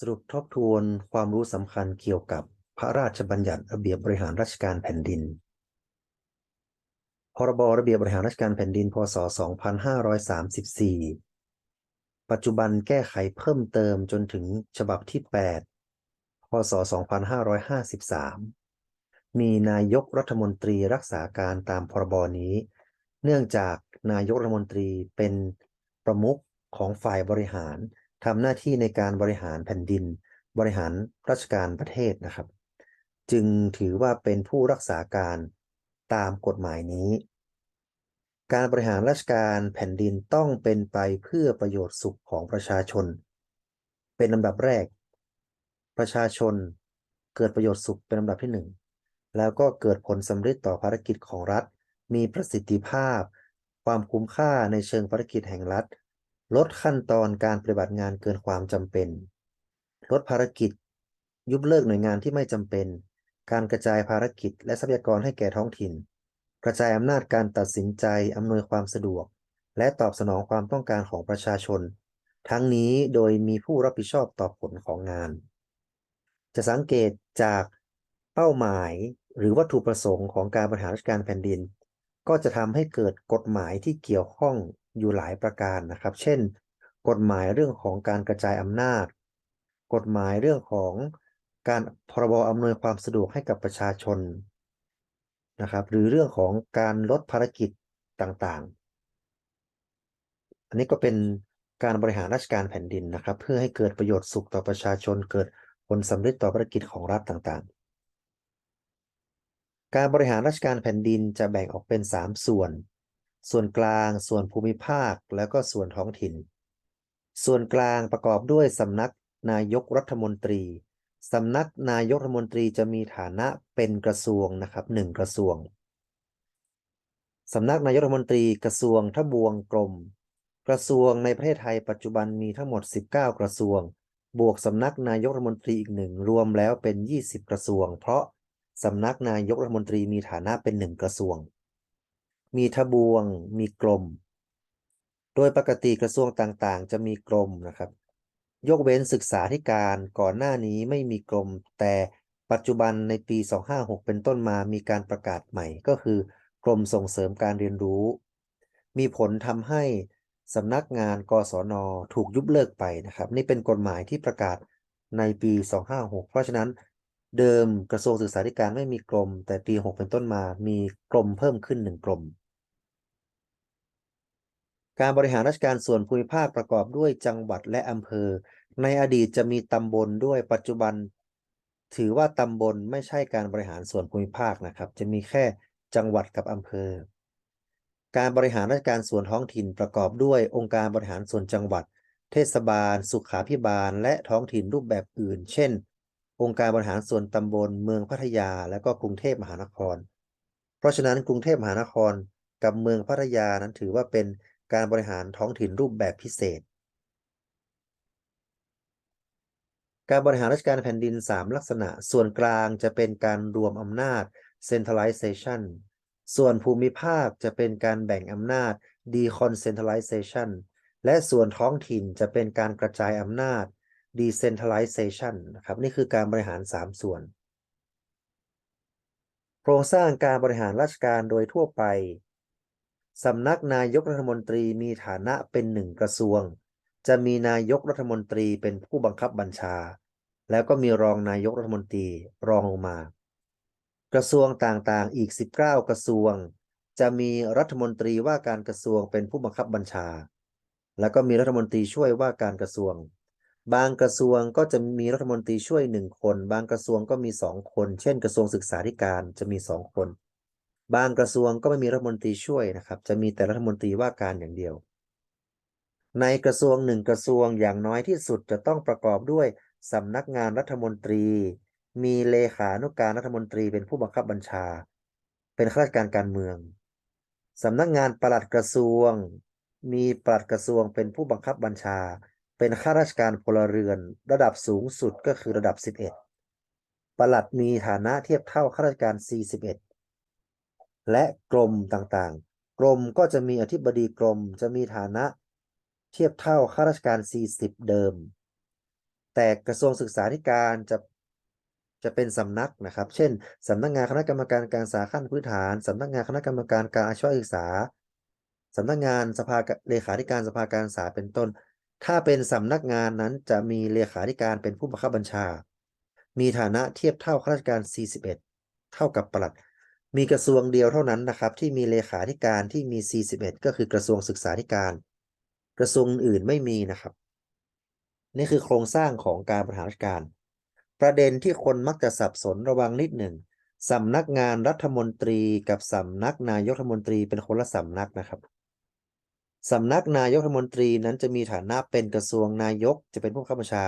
สรุปทบทวนความรู้สำคัญเกี่ยวกับพระราชบัญญัติระเบียบบริหารราชการแผ่นดิน พรบระเบียบบริหารราชการแผ่นดิน พศ 2534 ปัจจุบันแก้ไขเพิ่มเติมจนถึงฉบับที่ 8 พศ 2553 มีนายกรัฐมนตรีรักษาการตามพรบนี้ เนื่องจากนายกรัฐมนตรีเป็นประมุขของฝ่ายบริหาร ทำหน้าที่ในการบริหารแผ่นดิน บริหารราชการประเทศนะครับ จึงถือว่าเป็นผู้รักษาการตามกฎหมายนี้ การบริหารราชการแผ่นดินต้องเป็นไปเพื่อประโยชน์สุขของประชาชน เป็นลำดับแรก ประชาชนเกิดประโยชน์สุขเป็นลำดับที่หนึ่งแล้วก็เกิดผลสำเร็จต่อภารกิจของรัฐ มีประสิทธิภาพ ความคุ้มค่าในเชิงภารกิจแห่งรัฐ ลดขั้นตอนการปฏิบัติงานเกินความจำเป็น ลดภารกิจ ยุบเลิกหน่วยงานที่ไม่จำเป็น การกระจายภารกิจ และทรัพยากรให้แก่ท้องถิ่น กระจายอำนาจการตัดสินใจอำนวยความสะดวก และตอบสนองความต้องการของประชาชน ทั้งนี้โดยมีผู้รับผิดชอบต่อผลของงาน จะสังเกตจากเป้าหมายหรือวัตถุประสงค์ของการบริหารราชการแผ่นดิน ก็จะทำให้เกิดกฎหมายที่เกี่ยวข้อง อยู่หลายประการนะครับ เช่น กฎหมายเรื่องของการกระจายอำนาจ กฎหมายเรื่องของการพรบอำนวยความสะดวกให้กับประชาชนนะครับ หรือเรื่องของการลดภารกิจต่างๆ อันนี้ก็เป็นการบริหารราชการแผ่นดินนะครับ เพื่อให้เกิดประโยชน์สุขต่อประชาชน เกิดผลสำเร็จต่อภารกิจของรัฐต่างๆ การบริหารราชการแผ่นดินจะแบ่งออกเป็น 3 ส่วน ส่วนกลาง ส่วนภูมิภาค แล้วก็ส่วนท้องถิ่น ส่วนกลางประกอบด้วยสำนักนายกรัฐมนตรีสำนักนายกรัฐมนตรีจะมีฐานะเป็นกระทรวงนะครับหนึ่งกระทรวงสำนักนายกรัฐมนตรีกระทรวงทบวงกรม กระทรวงในประเทศไทยปัจจุบันมีทั้งหมด 19 กระทรวง บวกสำนักนายกรัฐมนตรีอีกหนึ่งรวมแล้วเป็น 20 กระทรวง เพราะสำนักนายกรัฐมนตรีมีฐานะเป็นหนึ่งกระทรวง มีทบวง มีกรมโดยปกติกระทรวงต่างๆ จะมีกรมนะครับ ยกเว้นศึกษาธิการก่อนหน้านี้ไม่มีกรมแต่ปัจจุบันในปี 256 เป็นต้นมามีการประกาศใหม่ก็คือกรมส่งเสริมการเรียนรู้ มีผลทำให้สำนักงานกศน ถูกยุบเลิกไปนะครับ นี่เป็นกฎหมายที่ประกาศในปี 256 เพราะฉะนั้นเดิมกระทรวงศึกษาธิการไม่มีกรม แต่ปี 6 เป็นต้นมา มีกรมเพิ่มขึ้นหนึ่งกรม การบริหารราชการส่วนภูมิภาคประกอบด้วยจังหวัดและอำเภอ ในอดีตจะมีตำบลด้วยปัจจุบัน ถือว่าตำบลไม่ใช่การบริหารส่วนภูมิภาคนะครับ จะมีแค่จังหวัดกับอำเภอ การบริหารราชการส่วนท้องถิ่นประกอบด้วยองค์การบริหารส่วนจังหวัด เทศบาล สุขาภิบาล และท้องถิ่นรูปแบบอื่น เช่น องค์การบริหารส่วนตำบลเมืองพัทยา และก็กรุงเทพมหานคร เพราะฉะนั้นกรุงเทพมหานครกับเมืองพัทยานั้นถือว่าเป็น การบริหารท้องถิ่นรูปแบบพิเศษ การบริหารราชการแผ่นดิน 3 ลักษณะ ส่วนกลางจะเป็นการรวมอำนาจ centralization ส่วนภูมิภาคจะเป็นการแบ่งอำนาจ decentralization และส่วนท้องถิ่นจะเป็นการกระจายอำนาจ decentralization นะครับ นี่คือการบริหาร 3 ส่วน โครงสร้างการบริหารราชการโดยทั่วไป สำนักนายกรัฐมนตรีมีฐานะเป็นหนึ่งกระทรวง จะมีนายกรัฐมนตรีเป็นผู้บังคับบัญชา แล้วก็มีรองนายกรัฐมนตรีรองลงมา กระทรวงต่างๆอีก 19 กระทรวง จะมีรัฐมนตรีว่าการกระทรวงเป็นผู้บังคับบัญชา แล้วก็มีรัฐมนตรีช่วยว่าการกระทรวง บางกระทรวงก็จะมีรัฐมนตรีช่วยหนึ่งคน บางกระทรวงก็มีสองคน เช่น กระทรวงศึกษาธิการจะมีสองคน บางกระทรวงก็ไม่มีรัฐมนตรีช่วยนะครับ จะมีแต่รัฐมนตรีว่าการอย่างเดียว ในกระทรวงหนึ่งกระทรวงอย่างน้อยที่สุดจะต้องประกอบด้วยสำนักงานรัฐมนตรี มีเลขานุการรัฐมนตรีเป็นผู้บังคับบัญชา เป็นข้าราชการการเมืองสำนักงานปลัดกระทรวง มีปลัดกระทรวงเป็นผู้บังคับบัญชา เป็นข้าราชการพลเรือน ระดับสูงสุดก็คือระดับ 11ปลัดมีฐานะเทียบเท่าข้าราชการ 41 และกรมต่างๆ กรมก็จะมีอธิบดีกรมจะมีฐานะ เทียบเท่าข้าราชการ 40 เดิม แต่กระทรวงศึกษาธิการจะจะเป็นสำนักนะครับ เช่นสำนักงานคณะกรรมการการศึกษาขั้นพื้นฐานสำนักงานคณะกรรมการการอาชีวศึกษาสำนักงานสภาเลขาธิการสภาการศึกษาเป็นต้น ถ้าเป็นสำนักงานนั้นจะมีเลขาธิการเป็นผู้บังคับบัญชา มีฐานะเทียบเท่าข้าราชการ 41 เท่ากับปลัด มีกระทรวงเดียวเท่านั้นนะครับ ที่มีเลขาธิการที่มี 41 ก็คือกระทรวงศึกษาธิการ กระทรวงอื่นไม่มีนะครับ นี่คือโครงสร้างของการบริหารราชการ ประเด็นที่คนมักจะสับสนระวังนิดหนึ่งสำนักงานรัฐมนตรีกับสำนักนายกรัฐมนตรีเป็นคนละสำนักนะครับสำนักนายกรัฐมนตรีนั้นจะมีฐานะเป็นกระทรวงนายกจะเป็นผู้ข้าบัญชา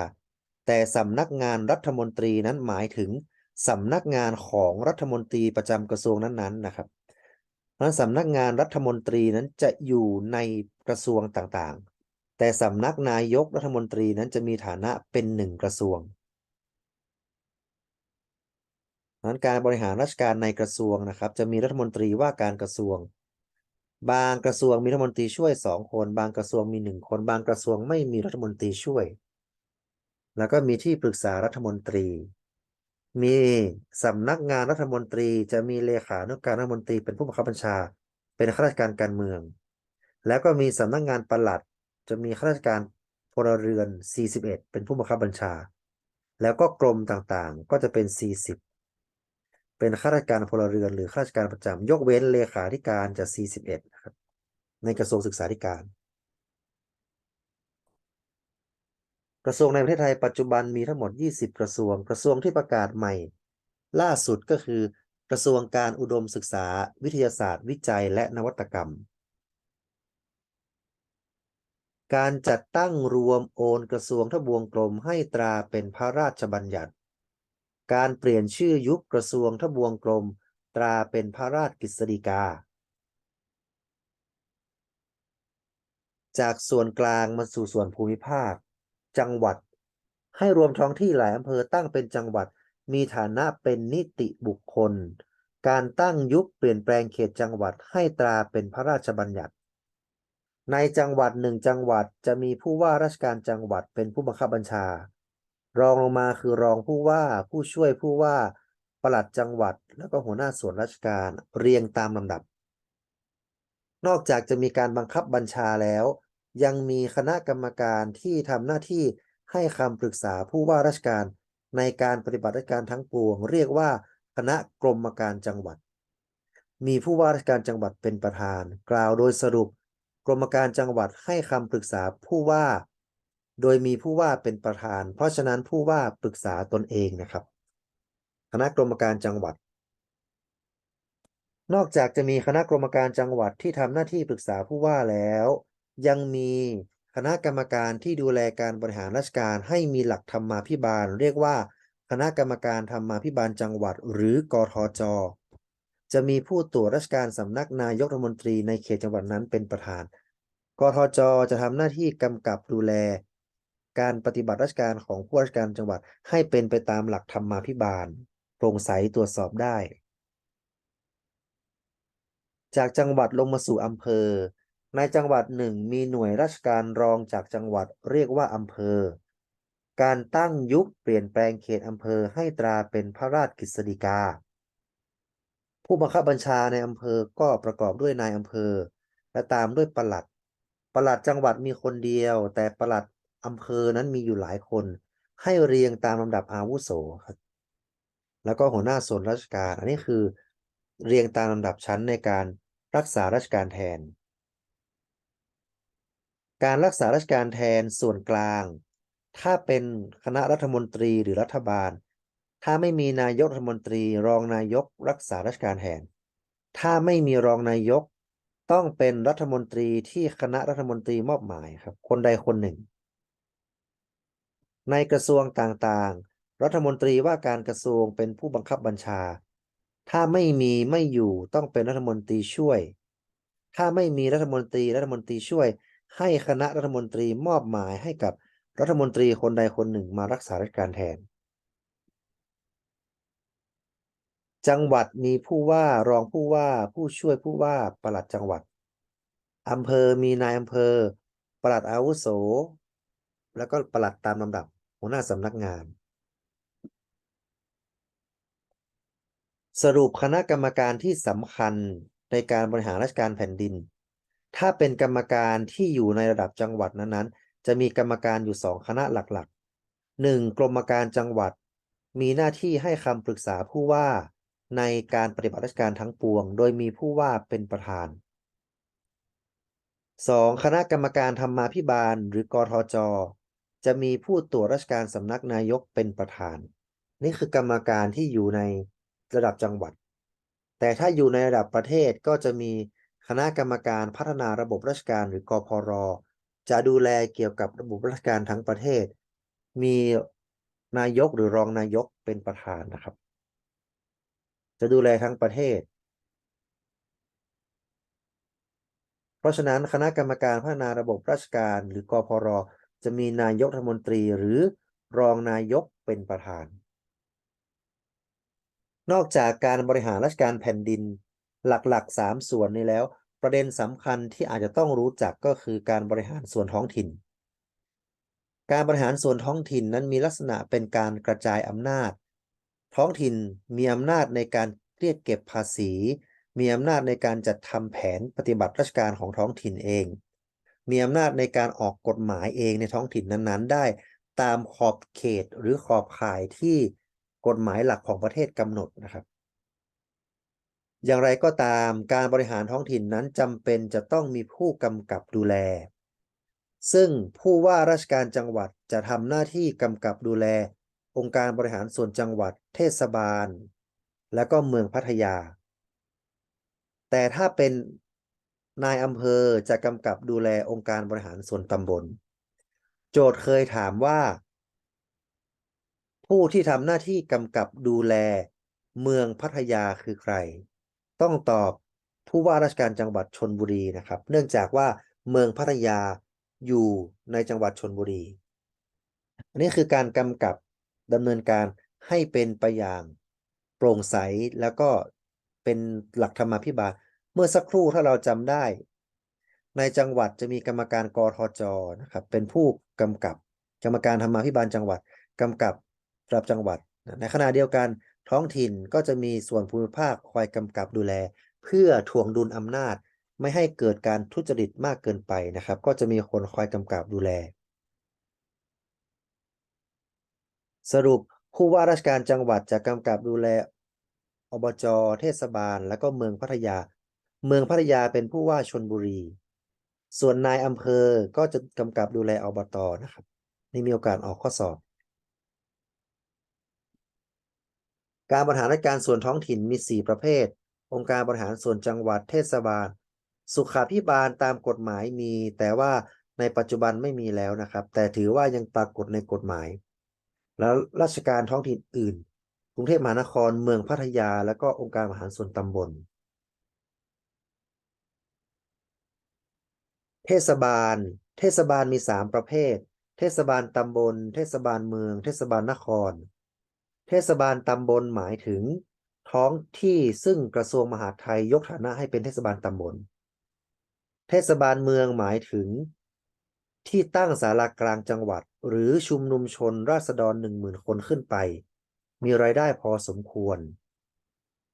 แต่สำนักงานรัฐมนตรีนั้นหมายถึง สำนักงานของรัฐมนตรีประจำกระทรวงนั้นๆนะครับเพราะสำนักงานรัฐมนตรีนั้นจะอยู่ในกระทรวงต่างๆ แต่สำนักนายกรัฐมนตรีนั้นจะมีฐานะเป็นหนึ่งกระทรวงนั้นการบริหารราชการในกระทรวงนะครับ จะมีรัฐมนตรีว่าการกระทรวง บางกระทรวงมีรัฐมนตรีช่วยสองคน บางกระทรวงมีหนึ่งคน บางกระทรวงไม่มีรัฐมนตรีช่วย แล้วก็มีที่ปรึกษารัฐมนตรี มีสำนักงานรัฐมนตรีจะมีเลขานุการรัฐมนตรีเป็นผู้บังคับบัญชา เป็นข้าราชการการเมือง แล้วก็มีสำนักงานปลัด จะมีข้าราชการพลเรือน 41 เป็นผู้บังคับบัญชา แล้วก็กรมต่างๆ ก็จะเป็น 40 เป็นข้าราชการพลเรือนหรือข้าราชการประจำยกเว้นเลขาธิการจะ41นะครับในกระทรวงศึกษาธิการ กระทรวงในประเทศไทยปัจจุบันมีทั้งหมด 20 กระทรวง กระทรวงที่ประกาศใหม่ ล่าสุดก็คือ กระทรวงการอุดมศึกษา วิทยาศาสตร์ วิจัย และนวัตกรรม การจัดตั้งรวมโอนกระทรวงทบวงกรมให้ตราเป็นพระราชบัญญัติ การเปลี่ยนชื่อยุคกระทรวงทบวงกรมตราเป็นพระราชกฤษฎีกาจากส่วนกลางมาสู่ส่วนภูมิภาค จังหวัด ให้รวมท้องที่หลายอำเภอตั้งเป็นจังหวัด มีฐานะเป็นนิติบุคคล การตั้งยุคเปลี่ยนแปลงเขตจังหวัดให้ตราเป็นพระราชบัญญัติ ในจังหวัดหนึ่งจังหวัดจะมีผู้ว่าราชการจังหวัดเป็นผู้บังคับบัญชา รองลงมาคือรองผู้ว่าผู้ช่วยผู้ว่าปลัดจังหวัด แล้วก็หัวหน้าส่วนราชการเรียงตามลำดับ นอกจากจะมีการบังคับบัญชาแล้ว ยังมีคณะกรรมการที่ทำหน้าที่ให้คำปรึกษาผู้ว่าราชการในการปฏิบัติราชการทั้งปวง เรียกว่าคณะกรมการจังหวัด มีผู้ว่าราชการจังหวัดเป็นประธาน กล่าวโดยสรุป กรมการจังหวัดให้คำปรึกษาผู้ว่า โดยมีผู้ว่าเป็นประธาน เพราะฉะนั้นผู้ว่าปรึกษาตนเองนะครับ คณะกรมการจังหวัด นอกจากจะมีคณะกรรมการจังหวัดที่ทำหน้าที่ปรึกษาผู้ว่าแล้ว ยังมีคณะกรรมการที่ดูแลการบริหารราชการให้มีหลักธรรมาภิบาล เรียกว่า คณะกรรมการธรรมาภิบาลจังหวัด หรือกทจ จะมีผู้ตรวจราชการสำนักนายกรัฐมนตรีในเขตจังหวัดนั้นเป็นประธาน กทจ จะทำหน้าที่กำกับดูแล การปฏิบัติราชการของผู้ราชการจังหวัดให้เป็นไปตามหลักธรรมาภิบาลโปร่งใสตรวจสอบได้ จากจังหวัดลงมาสู่อำเภอ ในจังหวัดหนึ่งมีหน่วยราชการรองจากจังหวัดเรียกว่าอำเภอ การตั้งยุคเปลี่ยนแปลงเขตอำเภอให้ตราเป็นพระราชกฤษฎีกา ผู้บังคับบัญชาในอำเภอก็ประกอบด้วยนายอำเภอ และตามด้วยปลัด ปลัดจังหวัดมีคนเดียว แต่ปลัดอำเภอนั้นมีอยู่หลายคน ให้เรียงตามลำดับอาวุโสครับแล้วก็หัวหน้าส่วนราชการ อันนี้คือเรียงตามลำดับชั้นในการรักษาราชการแทน การรักษาราชการแทนส่วนกลาง ถ้าเป็นคณะรัฐมนตรีหรือรัฐบาล ถ้าไม่มีนายกรัฐมนตรีรองนายกรักษาราชการแทน ถ้าไม่มีรองนายก ต้องเป็นรัฐมนตรีที่คณะรัฐมนตรีมอบหมายครับ คนใดคนหนึ่ง ในกระทรวงต่างๆ รัฐมนตรีว่าการกระทรวงเป็นผู้บังคับบัญชา ถ้าไม่มีไม่อยู่ต้องเป็นรัฐมนตรีช่วย ถ้าไม่มีรัฐมนตรีรัฐมนตรีช่วย ให้คณะรัฐมนตรีมอบหมายให้กับรัฐมนตรีคนใดคนหนึ่งมารักษาราชการแทน จังหวัดมีผู้ว่ารองผู้ว่าผู้ช่วยผู้ว่าปลัดจังหวัดอำเภอมีนายอำเภอปลัดอาวุโส แล้วก็ปลัดตามลำดับหัวหน้าสำนักงาน สรุปคณะกรรมการที่สำคัญในการบริหารราชการแผ่นดิน ถ้าเป็นกรรมการที่อยู่ในระดับจังหวัดนั้นๆ จะมีกรรมการอยู่สองคณะหลักๆหนึ่งกรมการจังหวัด มีหน้าที่ให้คำปรึกษาผู้ว่าในการปฏิบัติราชการทั้งปวง โดยมีผู้ว่าเป็นประธาน 2. คณะกรรมการธรรมาภิบาล หรือกทจ จะมีผู้ตรวจราชการสำนักนายกเป็นประธาน นี่คือกรรมการที่อยู่ในระดับจังหวัด แต่ถ้าอยู่ในระดับประเทศก็จะมี คณะกรรมการพัฒนาระบบราชการหรือกพรจะดูแลเกี่ยวกับระบบราชการทั้งประเทศ มีนายกหรือรองนายกเป็นประธานนะครับ จะดูแลทั้งประเทศ เพราะฉะนั้นคณะกรรมการพัฒนาระบบราชการหรือกพรจะมีนายกรัฐมนตรีหรือรองนายกเป็นประธาน นอกจากการบริหารราชการแผ่นดิน หลักๆ 3 ส่วนนี้แล้ว ประเด็นสำคัญที่อาจจะต้องรู้จักก็คือการบริหารส่วนท้องถิ่น การบริหารส่วนท้องถิ่นนั้นมีลักษณะเป็นการกระจายอำนาจ ท้องถิ่นมีอำนาจในการเรียกเก็บภาษี มีอำนาจในการจัดทำแผนปฏิบัติราชการของท้องถิ่นเอง มีอำนาจในการออกกฎหมายเองในท้องถิ่นนั้นๆ ได้ตามขอบเขตหรือขอบข่ายที่กฎหมายหลักของประเทศกำหนดนะครับ อย่างไรก็ตามการบริหารท้องถิ่นนั้นจำเป็นจะต้องมีผู้กำกับดูแล ซึ่งผู้ว่าราชการจังหวัดจะทำหน้าที่กำกับดูแล องค์การบริหารส่วนจังหวัด เทศบาล และก็เมืองพัทยา แต่ถ้าเป็นนายอำเภอจะกำกับดูแลองค์การบริหารส่วนตำบล โจทย์เคยถามว่า ผู้ที่ทำหน้าที่กำกับดูแล เมืองพัทยาคือใคร ต้องตอบผู้ว่าราชการจังหวัดชนบุรีนะครับ เนื่องจากว่าเมืองพัทยาอยู่ในจังหวัดชนบุรี อันนี้คือการกำกับดำเนินการให้เป็นไปอย่างโปร่งใสแล้วก็เป็นหลักธรรมาภิบาล เมื่อสักครู่ถ้าเราจำได้ ในจังหวัดจะมีกรรมการกรทจนะครับ เป็นผู้กำกับกรรมการธรรมาภิบาลจังหวัดกำกับระดับจังหวัด ในขณะเดียวกัน ท้องถิ่นก็จะมีส่วนภูมิภาคคอยกำกับดูแล เพื่อถ่วงดุลอำนาจ ไม่ให้เกิดการทุจริตมากเกินไปนะครับ ก็จะมีคนคอยกำกับดูแล สรุปผู้ว่าราชการจังหวัดจะกำกับดูแลอบจเทศบาล และก็เมืองพัทยา เมืองพัทยาเป็นผู้ว่าชนบุรี ส่วนนายอำเภอก็จะกำกับดูแลอบตนะครับ นี่มีโอกาสออกข้อสอบ การบริหารราชการส่วนท้องถิ่นมี 4 ประเภท องค์การบริหารส่วนจังหวัดเทศบาล สุขาภิบาลตามกฎหมายมี แต่ว่าในปัจจุบันไม่มีแล้วนะครับ แต่ถือว่ายังปรากฏในกฎหมาย แล้วราชการท้องถิ่นอื่น กรุงเทพมหานครเมืองพัทยา และก็องค์การบริหารส่วนตำบล เทศบาล เทศบาลมี 3 ประเภท เทศบาลตำบล เทศบาลเมือง เทศบาลนคร เทศบาลตำบลหมายถึง ท้องที่ซึ่งกระทรวงมหาดไทยยกฐานะให้เป็นเทศบาลตำบล เทศบาลเมืองหมายถึง ที่ตั้งศาลากลางจังหวัด หรือชุมนุมชนราษฎรหนึ่งหมื่นคนขึ้นไป มีรายได้พอสมควร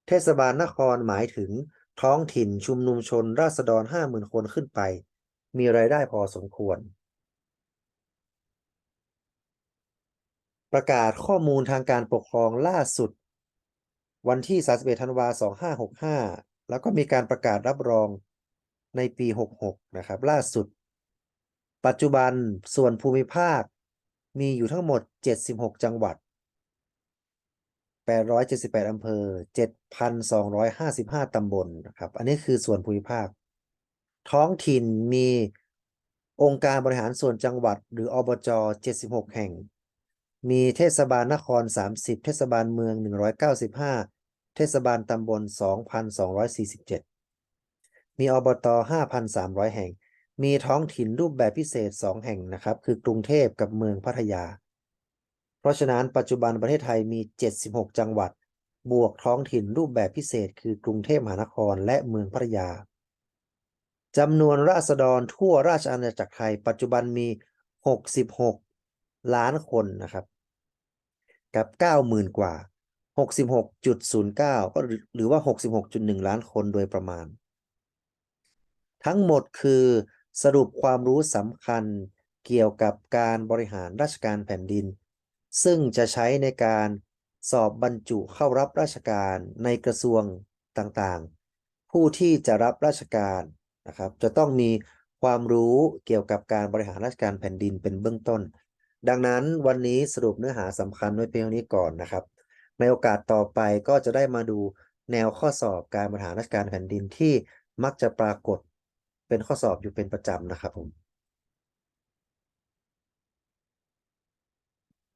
เทศบาลนครหมายถึง ท้องถิ่นชุมนุมชนราษฎรห้าหมื่นคนขึ้นไป มีรายได้พอสมควร ประกาศข้อมูลทางการปกครองล่าสุด วันที่ 31 ธันวาคม 2565 แล้วก็มีการประกาศรับรองในปี 66 นะครับ ล่าสุด ปัจจุบันส่วนภูมิภาคมีอยู่ทั้งหมด 76 จังหวัด 878 อำเภอ 7,255 ตำบลนะครับ อันนี้คือส่วนภูมิภาค ท้องถิ่นมีองค์การบริหารส่วนจังหวัด หรืออบจ 76 แห่ง มีเทศบาลนคร 30 เทศบาลเมือง 195 เทศบาลตำบล 2,247 มีอบต 5,300 แห่ง มีท้องถิ่นรูปแบบพิเศษ 2 แห่งนะครับ คือกรุงเทพกับเมืองพัทยา เพราะฉะนั้นปัจจุบันประเทศไทยมี 76 จังหวัด บวกท้องถิ่นรูปแบบพิเศษ คือกรุงเทพมหานครและเมืองพัทยาจำนวนราษฎรทั่วราชอาณาจักรไทย ปัจจุบันมี 66 ล้านคนนะครับ กับเก้าหมื่นกว่าหกสิบหกจุดศูนย์เก้าก็หรือหรือว่าหกสิบหกจุดหนึ่งล้านคนโดยประมาณ ทั้งหมดคือสรุปความรู้สำคัญเกี่ยวกับการบริหารราชการแผ่นดิน ซึ่งจะใช้ในการสอบบรรจุเข้ารับราชการในกระทรวงต่างๆ ผู้ที่จะรับราชการนะครับ จะต้องมีความรู้เกี่ยวกับการบริหารราชการแผ่นดินเป็นเบื้องต้น ดังนั้นวันนี้สรุปเนื้อหาสำคัญไว้เพียงนี้ก่อนนะครับ ในโอกาสต่อไปก็จะได้มาดูแนวข้อสอบการบริหารราชการแผ่นดินที่มักจะปรากฏเป็นข้อสอบอยู่เป็นประจำนะครับผม